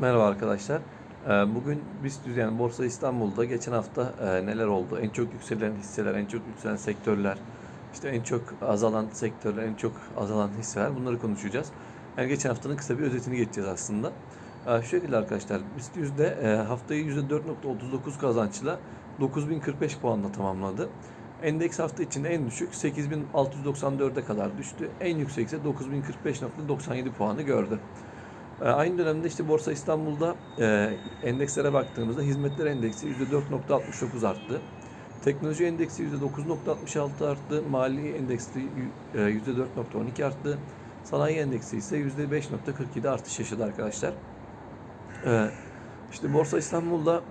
Merhaba arkadaşlar. Ee, Bugün BIST yani Borsa İstanbul'da geçen hafta e, neler oldu? En çok yükselen hisseler, en çok yükselen sektörler, işte en çok azalan sektörler, en çok azalan hisseler bunları konuşacağız. Yani geçen haftanın kısa bir özetini geçeceğiz aslında. Ee, Şu şekilde arkadaşlar BIST yüzde e, haftayı %4.39 kazançla 9045 puanla tamamladı. Endeks hafta içinde en düşük 8694'e kadar düştü. En yüksekse 9045.97 puanı gördü. E, Aynı dönemde işte Borsa İstanbul'da e, endekslere baktığımızda hizmetler endeksi %4.69 arttı. Teknoloji endeksi %9.66 arttı. Mali endeksi e, %4.12 arttı. Sanayi endeksi ise %5.47 artış yaşadı arkadaşlar. E, işte Borsa İstanbul'da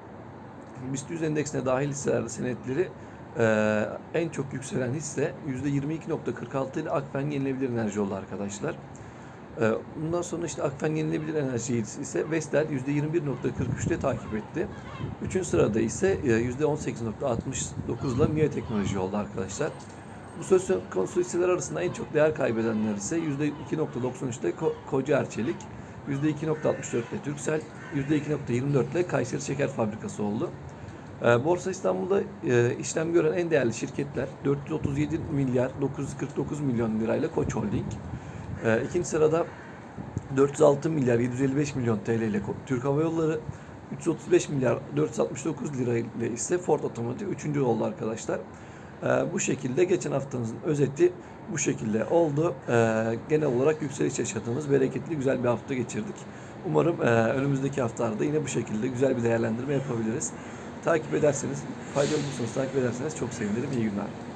BIST 100 endeksine dahil hisselerde senetleri e, en çok yükselen hisse %22.46 ile Akfen Yenilebilir Enerji oldu arkadaşlar. Ee, Bundan sonra işte Akfen Yenilebilir Enerji ise Vestel %21.43 ile takip etti. Üçüncü sırada ise e, %18.69 ile MİA Teknoloji oldu arkadaşlar. Bu söz konusu hisseler arasında en çok değer kaybedenler ise %2.93'te Ko- Koca Erçelik, %2.64'te Türksel, %2.24'te Kayseri Şeker Fabrikası oldu. Ee, Borsa İstanbul'da e, işlem gören en değerli şirketler 437 milyar 949 milyon lirayla Koç Holding. Ee, ikinci sırada 406 milyar 755 milyon TL ile Türk Hava Yolları, 335 milyar 469 lira ile ise Ford Otomotiv üçüncü oldu arkadaşlar. Ee, bu şekilde geçen haftanızın özeti bu şekilde oldu. Ee, genel olarak yükseliş yaşadığımız bereketli güzel bir hafta geçirdik. Umarım e, önümüzdeki haftalarda yine bu şekilde güzel bir değerlendirme yapabiliriz. Takip ederseniz, faydalı bulursanız takip ederseniz çok sevinirim. İyi günler.